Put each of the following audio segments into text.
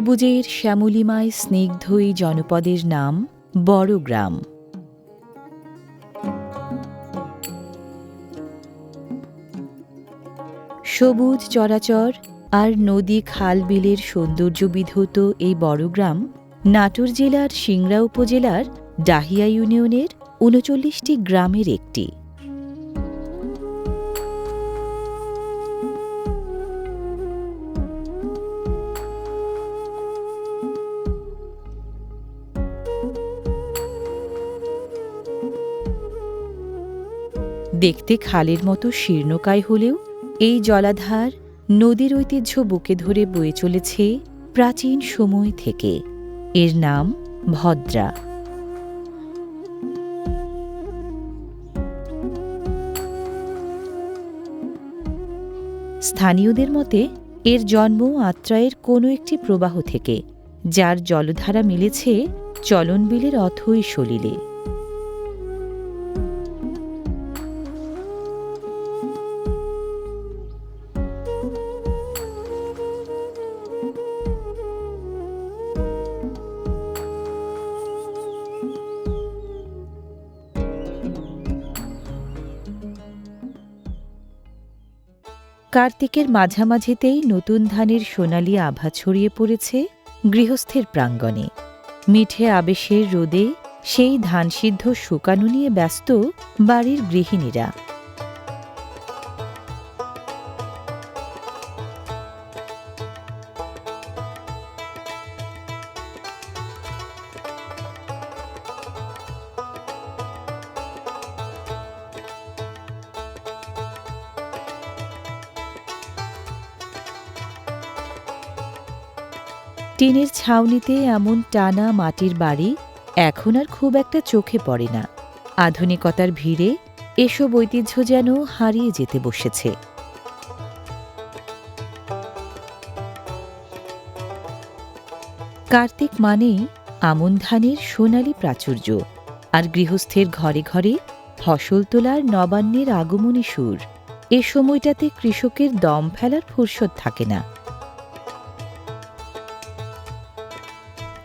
সবুজের শ্যামলিমায় স্নিগ্ধই জনপদের নাম বড়গ্রাম। সবুজ চরাচর আর নদী খাল বিলের সৌন্দর্য বিধৌত এই বড়গ্রাম নাটোর জেলার সিংড়া উপজেলার ডাহিয়া ইউনিয়নের উনচল্লিশটি গ্রামের একটি। দেখতে খালের মতো শীর্ণকায় হলেও এই জলাধার নদীর ঐতিহ্য বুকে ধরে বয়ে চলেছে প্রাচীন সময় থেকে। এর নাম ভদ্রা। স্থানীয়দের মতে এর জন্ম আত্রায়ের কোনো একটি প্রবাহ থেকে, যার জলধারা মিলেছে চলনবিলের অথই সলিলে। কার্তিকের মাঝামাঝিতেই নতুন ধানের সোনালি আভা ছড়িয়ে পড়েছে গৃহস্থের প্রাঙ্গণে। মিঠে আবেশের রোদে সেই ধানসিদ্ধ শুকানো নিয়ে ব্যস্ত বাড়ির গৃহিণীরা। টিনের ছাউনিতে এমন টানা মাটির বাড়ি এখন আর খুব একটা চোখে পড়ে না। আধুনিকতার ভিড়ে এসব ঐতিহ্য যেন হারিয়ে যেতে বসেছে। কার্তিক মানেই আমন ধানের সোনালি প্রাচুর্য আর গৃহস্থের ঘরে ঘরে ফসল তোলার নবান্নের আগমনী সুর। এ সময়টাতে কৃষকের দম ফেলার ফুরসত থাকে না।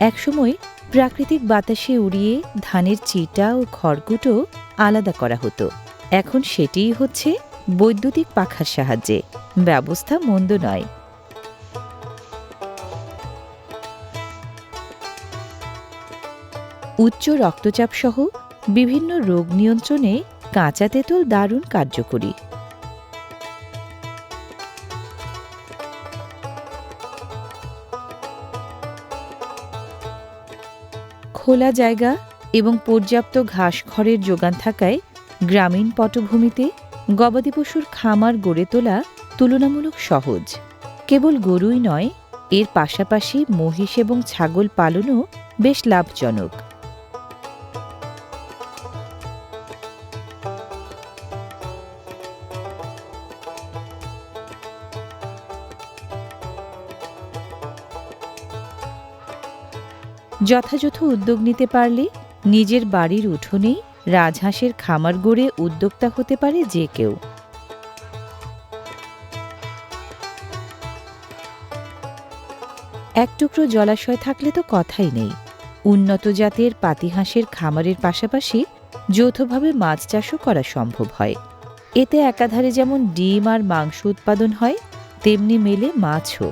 একসময় প্রাকৃতিক বাতাসে উড়িয়ে ধানের চিটা ও খড়কুটো আলাদা করা হতো। এখন সেটিই হচ্ছে বৈদ্যুতিক পাখার সাহায্যে। ব্যবস্থা মন্দ নয়। উচ্চ রক্তচাপ সহ বিভিন্ন রোগ নিয়ন্ত্রণে কাঁচা তেঁতুল দারুণ কার্যকরী। খোলা জায়গা এবং পর্যাপ্ত ঘাস খড়ের যোগান থাকায় গ্রামীণ পটভূমিতে গবাদি পশুর খামার গড়ে তোলা তুলনামূলক সহজ। কেবল গরুই নয়, এর পাশাপাশি মহিষ এবং ছাগল পালনও বেশ লাভজনক। যথাযথ উদ্যোগ নিতে পারলে নিজের বাড়ির উঠোনেই রাজহাঁসের খামার গড়ে উদ্যোক্তা হতে পারে যে কেউ। এক টুকরো জলাশয় থাকলে তো কথাই নেই। উন্নত জাতের পাতিহাঁসের খামারের পাশাপাশি যৌথভাবে মাছ চাষও করা সম্ভব হয়। এতে একাধারে যেমন ডিম আর মাংস উৎপাদন হয়, তেমনি মেলে মাছও।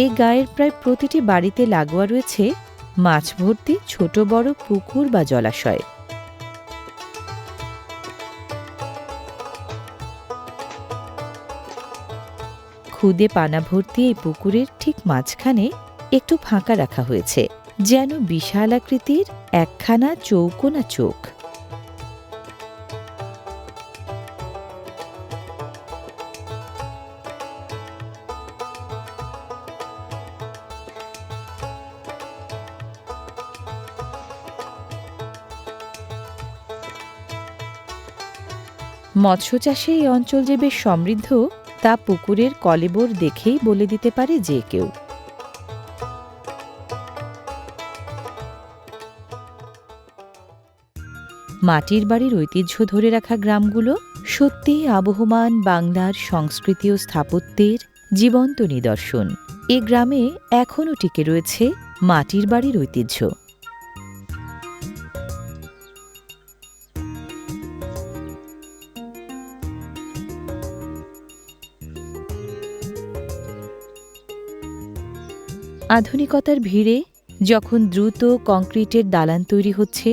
এই গায়ের প্রায় প্রতিটি বাড়িতে লাগোয়া রয়েছে মাছ ভর্তি ছোট বড় পুকুর বা জলাশয়। খুদে পানা ভর্তি এই পুকুরের ঠিক মাঝখানে একটু ফাঁকা রাখা হয়েছে, যেন বিশাল আকৃতির একখানা চৌকোনা চোখ। মৎস্য চাষে এই অঞ্চল যে বেশ সমৃদ্ধ, তা পুকুরের কলেবর দেখেই বলে দিতে পারে যে কেউ। মাটির বাড়ির ঐতিহ্য ধরে রাখা গ্রামগুলো সত্যিই আবহমান বাংলার সংস্কৃতি ও স্থাপত্যের জীবন্ত নিদর্শন। এ গ্রামে এখনও টিকে রয়েছে মাটির বাড়ির ঐতিহ্য। আধুনিকতার ভিড়ে যখন দ্রুত কংক্রিটের দালান তৈরি হচ্ছে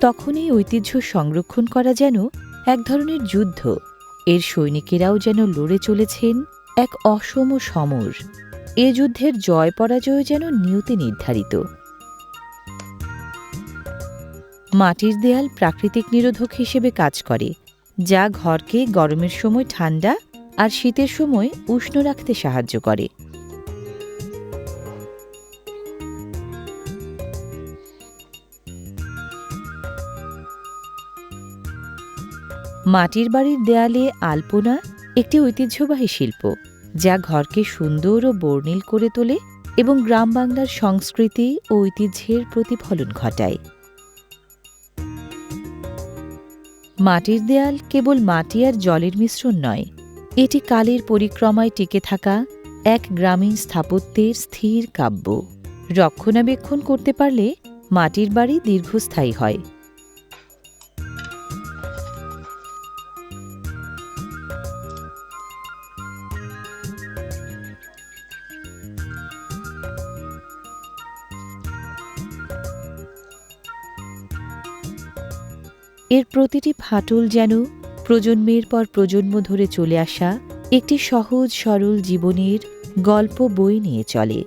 তখন এই ঐতিহ্য সংরক্ষণ করা যেন এক ধরনের যুদ্ধ। এর সৈনিকেরাও যেন লড়ে চলেছেন এক অসম সমর। এ যুদ্ধের জয় পরাজয় যেন নিয়তে নির্ধারিত। মাটির দেয়াল প্রাকৃতিক নিরোধক হিসেবে কাজ করে, যা ঘরকে গরমের সময় ঠান্ডা আর শীতের সময় উষ্ণ রাখতে সাহায্য করে। মাটির বাড়ির দেয়ালে আলপনা, একটি ঐতিহ্যবাহী শিল্প, যা ঘরকে সুন্দর ও বর্ণিল করে তোলে এবং গ্রাম বাংলার সংস্কৃতি ও ঐতিহ্যের প্রতিফলন ঘটায়। মাটির দেয়াল কেবল মাটি আর জলের মিশ্রণ নয়, এটি কালের পরিক্রমায় টিকে থাকা এক গ্রামীণ স্থাপত্যের স্থির কাব্য। রক্ষণাবেক্ষণ করতে পারলে মাটির বাড়ি দীর্ঘস্থায়ী হয়। এর প্রতিটি ফাটল যেন প্রজন্মের পর প্রজন্ম ধরে চলে আসা একটি সহজ, সরল জীবনের গল্প বই নিয়ে চলে।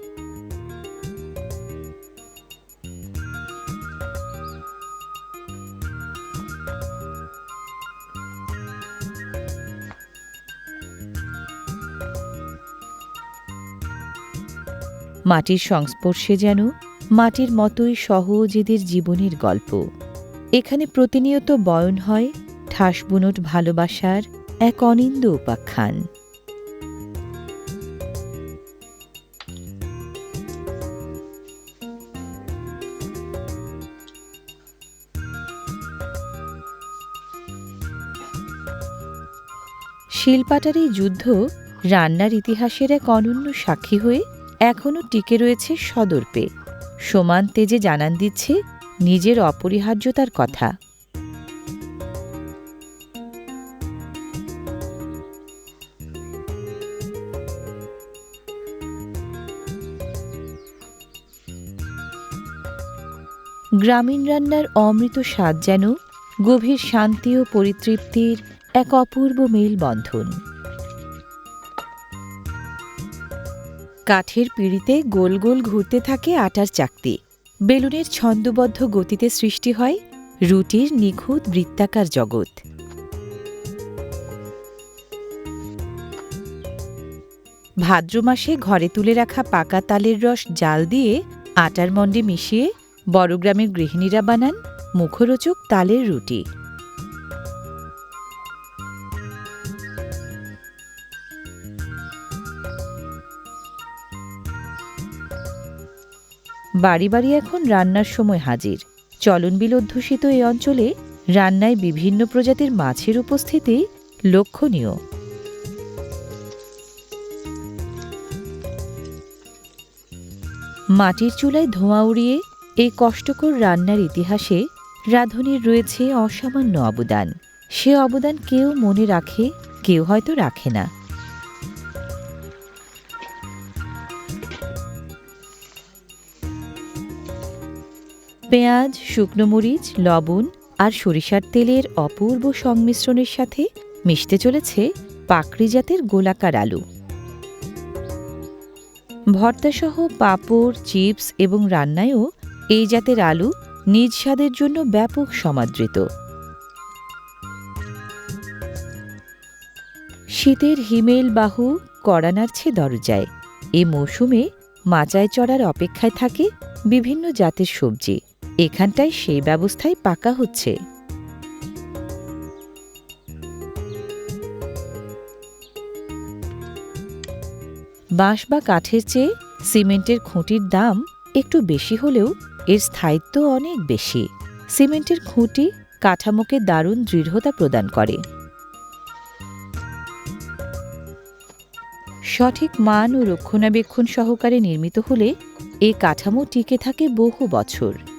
মাটির সংস্পর্শে যেন মাটির মতোই সহজ এদের জীবনের গল্প। এখানে প্রতিনিয়ত বয়ন হয়, ঠাস বুনট ভালোবাসার এক অনিন্দ উপাখ্যান। শিলপাটার এই যুদ্ধ রান্নার ইতিহাসের এক অনন্য সাক্ষী হয়ে এখনও টিকে রয়েছে সদর্পে। সমান তেজে জানান দিচ্ছে নিজের অপরিহার্যতার কথা। গ্রামীণ রান্নার অমৃত স্বাদ যেন গভীর শান্তি ও পরিতৃপ্তির এক অপূর্ব মেলবন্ধন। কাঠের পিঁড়িতে গোল গোল ঘুরতে থাকে আটার চাকতি। বেলুনের ছন্দবদ্ধ গতিতে সৃষ্টি হয় রুটির নিখুঁত বৃত্তাকার জগৎ। ভাদ্র মাসে ঘরে তুলে রাখা পাকা তালের রস জাল দিয়ে আটার মণ্ডে মিশিয়ে বড়গ্রামের গৃহিণীরা বানান মুখরোচক তালের রুটি। বাড়ি বাড়ি এখন রান্নার সময় হাজির। চলনবিল অধ্যুষিত এই অঞ্চলে রান্নায় বিভিন্ন প্রজাতির মাছের উপস্থিতি লক্ষণীয়। মাটির চুলায় ধোঁয়া উড়িয়ে এই কষ্টকর রান্নার ইতিহাসে রাঁধুনির রয়েছে অসামান্য অবদান। সে অবদান কেউ মনে রাখে, কেউ হয়তো রাখে না। পেঁয়াজ, শুকনো মরিচ, লবণ আর সরিষার তেলের অপূর্ব সংমিশ্রণের সাথে মিশতে চলেছে পাকড়ি জাতের গোলাকার আলু। ভর্তাসহ পাঁপড়, চিপস এবং রান্নায়ও এই জাতের আলু নিজ স্বাদের জন্য ব্যাপক সমাদৃত। শীতের হিমেল বাহু কড়া নাড়ছে দরজায়। এ মৌসুমে মাচায় চড়ার অপেক্ষায় থাকে বিভিন্ন জাতের সবজি। এখানটায় সেই ব্যবস্থায় পাকা হচ্ছে। বাঁশ বা কাঠের চেয়ে সিমেন্টের খুঁটির দাম একটু বেশি হলেও এর স্থায়িত্ব অনেক বেশি। সিমেন্টের খুঁটি কাঠামোকে দারুণ দৃঢ়তা প্রদান করে। সঠিক মান ও রক্ষণাবেক্ষণ সহকারে নির্মিত হলে এ কাঠামো টিকে থাকে বহু বছর।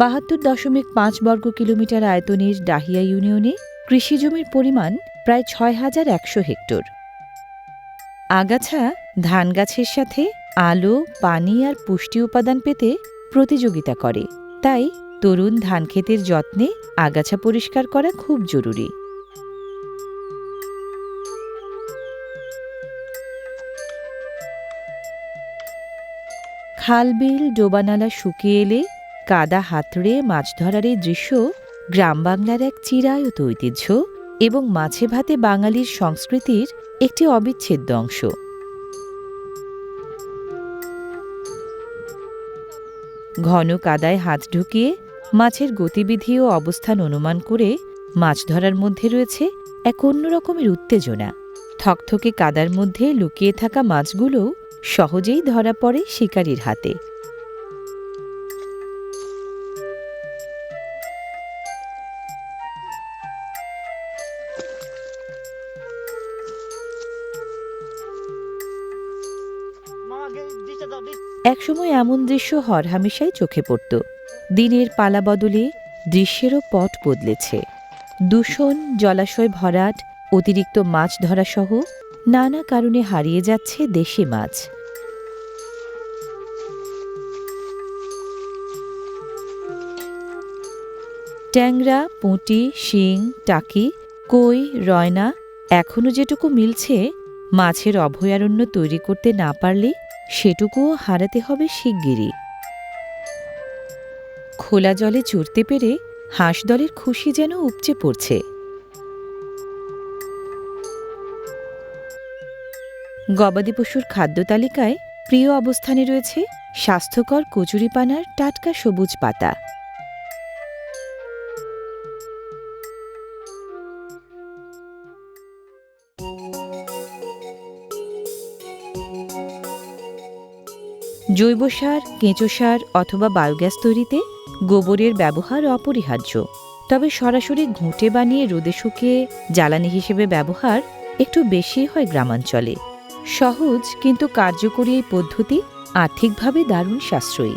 বাহাত্তর দশমিক পাঁচ বর্গ কিলোমিটার আয়তনের ডাহিয়া ইউনিয়নে কৃষিজমির পরিমাণ প্রায় ছয় হাজার একশো হেক্টর। আগাছা ধান গাছের সাথে আলো, পানি আর পুষ্টি উপাদান পেতে প্রতিযোগিতা করে। তাই তরুণ ধান ক্ষেতের যত্নে আগাছা পরিষ্কার করা খুব জরুরি। খালবিল ডোবানালা শুকিয়ে এলে কাদা হাতড়ে মাছ ধরার এই দৃশ্য গ্রাম বাংলার এক চিরায়ত ঐতিহ্য এবং মাছে ভাতে বাঙালির সংস্কৃতির একটি অবিচ্ছেদ্য অংশ। ঘন কাদায় হাত ঢুকিয়ে মাছের গতিবিধি ও অবস্থান অনুমান করে মাছ ধরার মধ্যে রয়েছে এক অন্য রকমের উত্তেজনা। থকথকে কাদার মধ্যে লুকিয়ে থাকা মাছগুলো সহজেই ধরা পড়ে শিকারীর হাতে। একসময় এমন দৃশ্য হরহামেশাই চোখে পড়ত। দিনের পালা বদলে দৃশ্যেরও পট বদলেছে। দূষণ, জলাশয় ভরাট, অতিরিক্ত মাছ ধরাসহ নানা কারণে হারিয়ে যাচ্ছে দেশি মাছ। ট্যাংরা, পুঁটি, শিং, টাকি, কই, রয়না এখনও যেটুকু মিলছে, মাছের অভয়ারণ্য তৈরি করতে না পারলে সেটুকুও হারাতে হবে শিগগিরই। খোলা জলে চড়তে পেরে হাঁস দলের খুশি যেন উপচে পড়ছে। গবাদি পশুর খাদ্য তালিকায় প্রিয় অবস্থানে রয়েছে স্বাস্থ্যকর কচুরিপানার টাটকা সবুজ পাতা। জৈব সার, কেঁচো সার অথবা বায়োগ্যাস তৈরিতে গোবরের ব্যবহার অপরিহার্য। তবে সরাসরি ঘুঁটে বানিয়ে রোদে শুকিয়ে জ্বালানি হিসেবে ব্যবহার একটু বেশি হয় গ্রামাঞ্চলে। সহজ কিন্তু কার্যকরী এই পদ্ধতি আর্থিকভাবে দারুণ সাশ্রয়ী।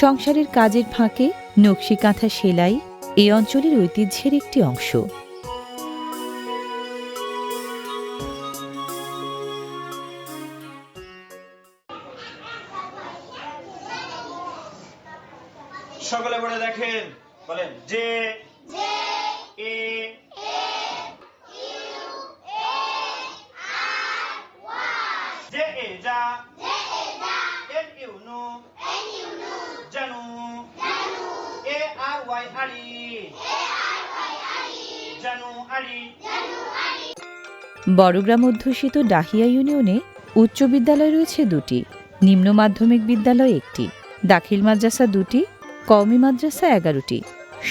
সংসারের কাজের ফাঁকে নকশি কাঁথা সেলাই এই অঞ্চলের ঐতিহ্যের একটি অংশ। সকলে বলে দেখেন বলেন যে এ যে এ যা বড়গ্রাম অধ্যুষিত ডাহিয়া ইউনিয়নে উচ্চ বিদ্যালয় রয়েছে দুটি নিম্ন মাধ্যমিক বিদ্যালয় একটি দাখিল মাদ্রাসা দুটি কওমি মাদ্রাসা এগারোটি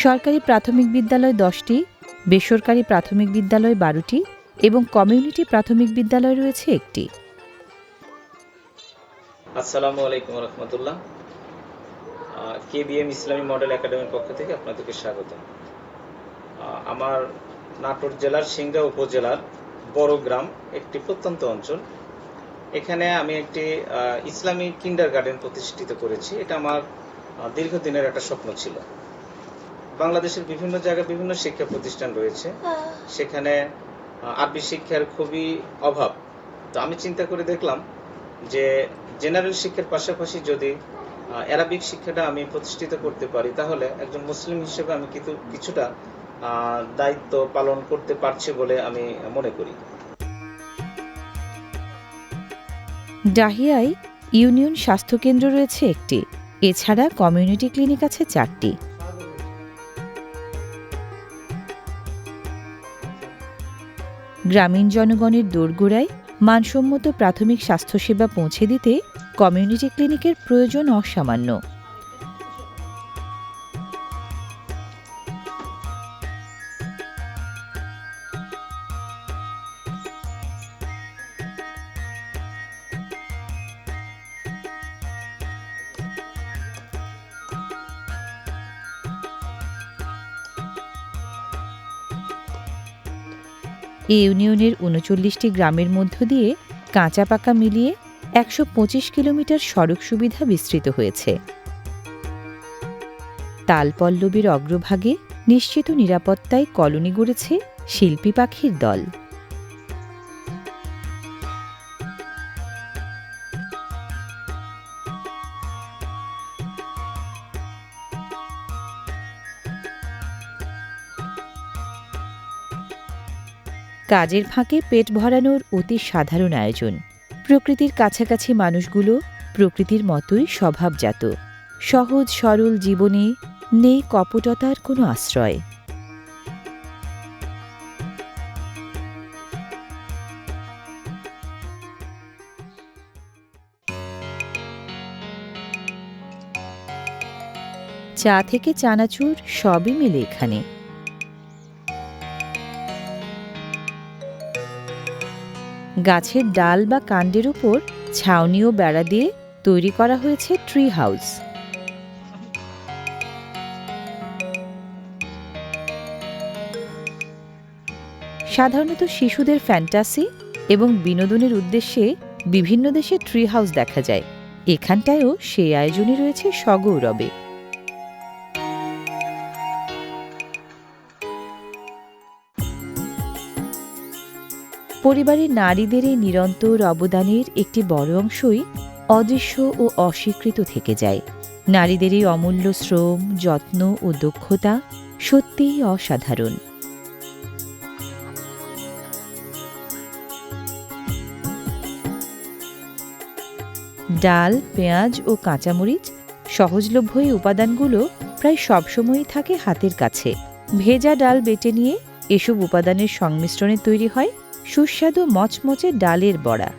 সরকারি প্রাথমিক বিদ্যালয় দশটি বেসরকারি প্রাথমিক বিদ্যালয় বারোটি এবং কমিউনিটি প্রাথমিক বিদ্যালয় রয়েছে একটি। আসসালামু আলাইকুম রহমতুল্লাহ। কে বিএম ইসলামী মডেল একাডেমির পক্ষ থেকে আপনাদেরকে স্বাগত আমার নাটোর জেলার সিংড়া উপজেলার বড় গ্রাম একটি প্রত্যন্ত অঞ্চল। এখানে আমি একটি ইসলামী কিন্ডার গার্ডেন প্রতিষ্ঠিত করেছি। এটা আমার দীর্ঘদিনের একটা স্বপ্ন ছিল। বাংলাদেশের বিভিন্ন জায়গায় বিভিন্ন শিক্ষা প্রতিষ্ঠান রয়েছে। সেখানে আরবি শিক্ষার খুবই অভাব। তো আমি চিন্তা করে দেখলাম যে জেনারেল শিক্ষার পাশাপাশি যদি অ্যারাবিক শিক্ষাটা আমি প্রতিষ্ঠিত করতে পারি তাহলে একজন মুসলিম হিসেবে আমি কিন্তু কিছুটা দায়িত্ব পালন করতে পারছি বলে আমি মনে করি। ডাহিয়ায় ইউনিয়ন স্বাস্থ্যকেন্দ্র রয়েছে একটি। এছাড়া কমিউনিটি ক্লিনিক আছে চারটি। গ্রামীণ জনগণের দোরগোড়ায় মানসম্মত প্রাথমিক স্বাস্থ্যসেবা পৌঁছে দিতে কমিউনিটি ক্লিনিকের প্রয়োজন অসামান্য। এই ইউনিয়নের উনচল্লিশটি গ্রামের মধ্য দিয়ে কাঁচা পাকা মিলিয়ে একশো পঁচিশ কিলোমিটার সড়ক সুবিধা বিস্তৃত হয়েছে। তালপল্লবীর অগ্রভাগে নিশ্চিত নিরাপত্তায় কলোনি গড়েছে শিল্পী পাখির দল। কাজের ফাঁকে পেট ভরানোর অতি সাধারণ আয়োজন। প্রকৃতির কাছাকাছি মানুষগুলো প্রকৃতির মতোই স্বভাবজাত। সহজ, সরল জীবনে নেই কপটতার কোনো আশ্রয়। চা থেকে চানাচুর সবই মেলে এখানে। গাছের ডাল বা কাণ্ডের উপর ছাউনি ও বেড়া দিয়ে তৈরি করা হয়েছে ট্রি হাউস সাধারণত শিশুদের ফ্যান্টাসি এবং বিনোদনের উদ্দেশ্যে বিভিন্ন দেশে ট্রি হাউস দেখা যায়। এখানটায়ও সেই আয়োজনই রয়েছে সগৌরবে। পরিবারের নারীদের এই নিরন্তর অবদানের একটি বড় অংশই অদৃশ্য ও অস্বীকৃত থেকে যায়। নারীদের এই অমূল্য শ্রম, যত্ন ও দক্ষতা সত্যিই অসাধারণ। ডাল, পেঁয়াজ ও কাঁচামরিচ সহজলভ্য এই উপাদানগুলো প্রায় সবসময়ই থাকে হাতের কাছে। ভেজা ডাল বেটে নিয়ে এসব উপাদানের সংমিশ্রণে তৈরি হয় সুস্বাদু মচমচে ডালের বড়া।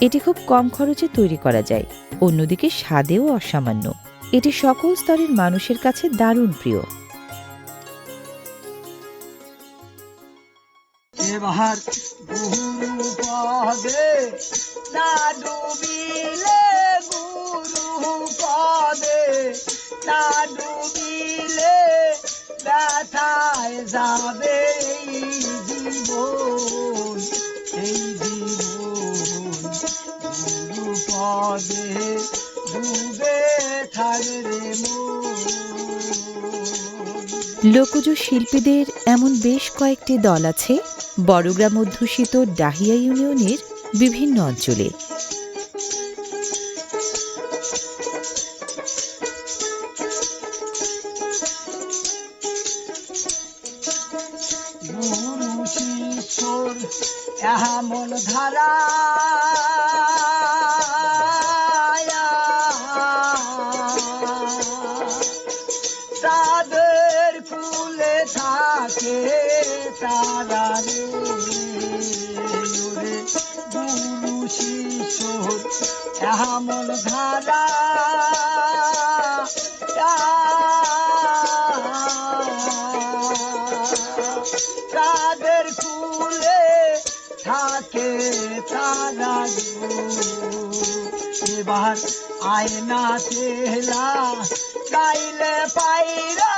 এটি খুব কম খরচে তৈরি করা যায়, অন্যদিকে স্বাদেও অসামান্য। এটি সকল স্তরের মানুষের কাছে দারুণ প্রিয়। পদে না ডুবিলে ডুবিলে ব্যথায় যাবে এই ডুবে থাকবে লোকজ শিল্পীদের এমন বেশ কয়েকটি দল আছে, বড়গ্রাম অধ্যুষিত ডাহিয়া ইউনিয়নের বিভিন্ন অঞ্চলে। গো। এবার আয়না তেলা গাইলে পাইরা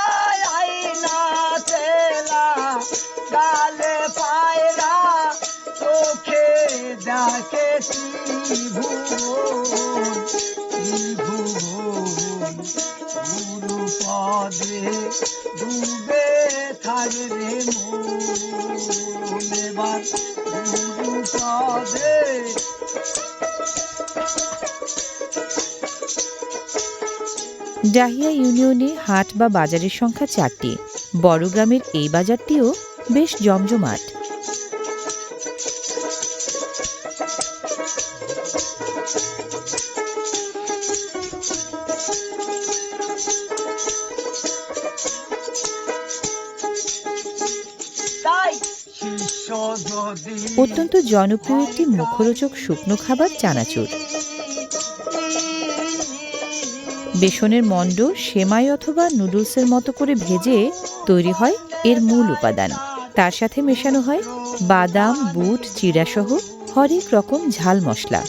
ডাহিয়া ইউনিয়নে হাট বা বাজারের সংখ্যা চারটি। বড়গ্রামের এই বাজারটিও বেশ জমজমাট। অত্যন্ত জনপ্রিয় একটি মুখরোচক শুকনো খাবার চানাচুর। বেসনের মণ্ড সেমাই অথবা নুডলসের মতো করে ভেজে তৈরি হয় এর মূল উপাদান। তার সাথে মেশানো হয় বাদাম, বুট চিড়াসহ হরেক রকম ঝাল মশলা।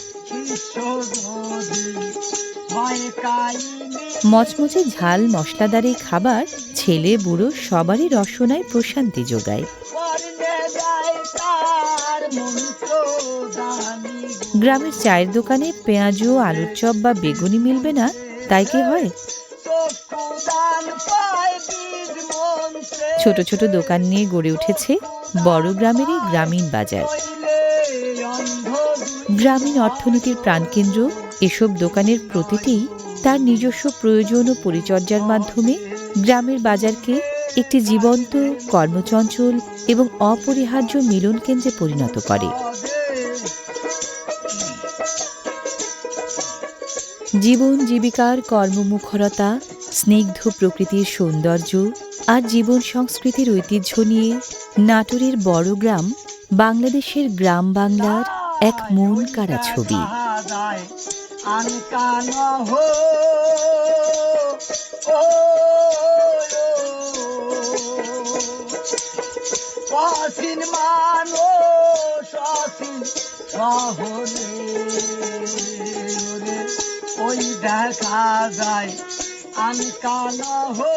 মচমচে ঝাল মশলাদার এই খাবার ছেলে, বুড়ো সবারই রসনায় প্রশান্তি যোগায়। গ্রামের চায়ের দোকানে পেঁয়াজু আলুর চপ বা বেগুনি মিলবে না তাই কি হয়? ছোট ছোট দোকান নিয়ে গড়ে উঠেছে বড় গ্রামেরই গ্রামীণ বাজার। গ্রামীণ অর্থনীতির প্রাণকেন্দ্র, এসব দোকানের প্রতিটিই তার নিজস্ব প্রয়োজন ও পরিচর্যার মাধ্যমে গ্রামের বাজারকে একটি জীবন্ত, কর্মচঞ্চল এবং অপরিহার্য মিলন কেন্দ্রে পরিণত করে। জীবন জীবিকার কর্মমুখরতা, স্নিগ্ধ প্রকৃতির সৌন্দর্য আর জীবন সংস্কৃতির ঐতিহ্য নিয়ে নাটোরের বড় গ্রাম বাংলাদেশের গ্রাম বাংলার এক মন কাড়া ছবি। আনকান ওই দেখা যায়। আনকান হো